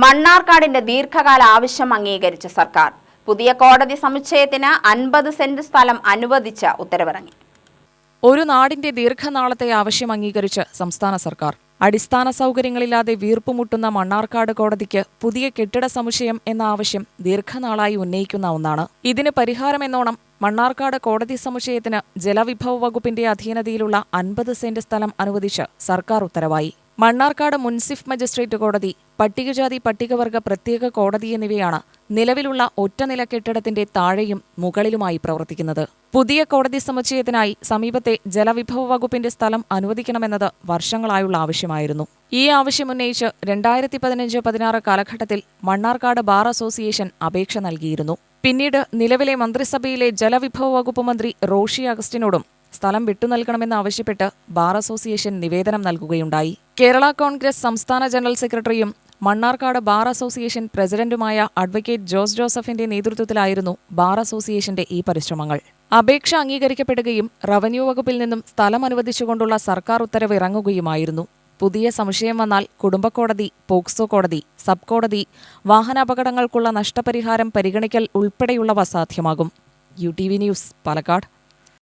മണ്ണാർക്കാടിന്റെ ദീർഘകാല ആവശ്യം അംഗീകരിച്ച സർക്കാർ. പുതിയ കോടതി സമുച്ചയത്തിന് അൻപത് സെന്റ് സ്ഥലം അനുവദിച്ച ഉത്തരവിറങ്ങി. ഒരു നാടിന്റെ ദീർഘനാളത്തെ ആവശ്യം അംഗീകരിച്ച് സംസ്ഥാന സർക്കാർ. അടിസ്ഥാന സൗകര്യങ്ങളില്ലാതെ വീർപ്പുമുട്ടുന്ന മണ്ണാർക്കാട് കോടതിക്ക് പുതിയ കെട്ടിട സമുച്ചയം എന്ന ആവശ്യം ദീർഘനാളായി ഉന്നയിക്കുന്ന ഒന്നാണ്. ഇതിന് പരിഹാരമെന്നോണം മണ്ണാർക്കാട് കോടതി സമുച്ചയത്തിന് ജലവിഭവ വകുപ്പിന്റെ അധീനതയിലുള്ള അൻപത് സെന്റ് സ്ഥലം അനുവദിച്ച് സർക്കാർ ഉത്തരവായി. മണ്ണാർക്കാട് മുൻസിഫ് മജിസ്ട്രേറ്റ് കോടതി പട്ടികജാതി പട്ടികവർഗ പ്രത്യേക കോടതി എന്നിവയാണ് നിലവിലുള്ള ഒറ്റനില കെട്ടിടത്തിന്റെ താഴെയും മുകളിലുമായി പ്രവർത്തിക്കുന്നത്. പുതിയ കോടതി സമുച്ചയത്തിനായി സമീപത്തെ ജലവിഭവ വകുപ്പിന്റെ സ്ഥലം അനുവദിക്കണമെന്നത് വർഷങ്ങളായുള്ള ആവശ്യമായിരുന്നു. ഈ ആവശ്യമുന്നയിച്ച് രണ്ടായിരത്തി പതിനഞ്ച് പതിനാറ് കാലഘട്ടത്തിൽ മണ്ണാർക്കാട് ബാർ അസോസിയേഷൻ അപേക്ഷ നൽകിയിരുന്നു. പിന്നീട് നിലവിലെ മന്ത്രിസഭയിലെ ജലവിഭവ വകുപ്പ് മന്ത്രി റോഷി അഗസ്റ്റിനോടും സ്ഥലം വിട്ടുനൽകണമെന്ന് ആവശ്യപ്പെട്ട് ബാർ അസോസിയേഷൻ നിവേദനം നൽകുകയുണ്ടായി. കേരള കോൺഗ്രസ് സംസ്ഥാന ജനറൽ സെക്രട്ടറിയും മണ്ണാർക്കാട് ബാർ അസോസിയേഷൻ പ്രസിഡന്റുമായ അഡ്വക്കേറ്റ് ജോസ് ജോസഫിന്റെ നേതൃത്വത്തിലായിരുന്നു ബാർ അസോസിയേഷന്റെ ഈ പരിശ്രമങ്ങൾ. അപേക്ഷ അംഗീകരിക്കപ്പെടുകയും റവന്യൂ വകുപ്പിൽ നിന്നും സ്ഥലം അനുവദിച്ചുകൊണ്ടുള്ള സർക്കാർ ഉത്തരവ് ഇറങ്ങുകയുമായിരുന്നു. പുതിയ സംശയം വന്നാൽ കുടുംബക്കോടതി പോക്സോ കോടതി സബ് കോടതി വാഹനാപകടങ്ങൾക്കുള്ള നഷ്ടപരിഹാരം പരിഗണിക്കൽ ഉൾപ്പെടെയുള്ളവ സാധ്യമാകും. U T V news Palakkad.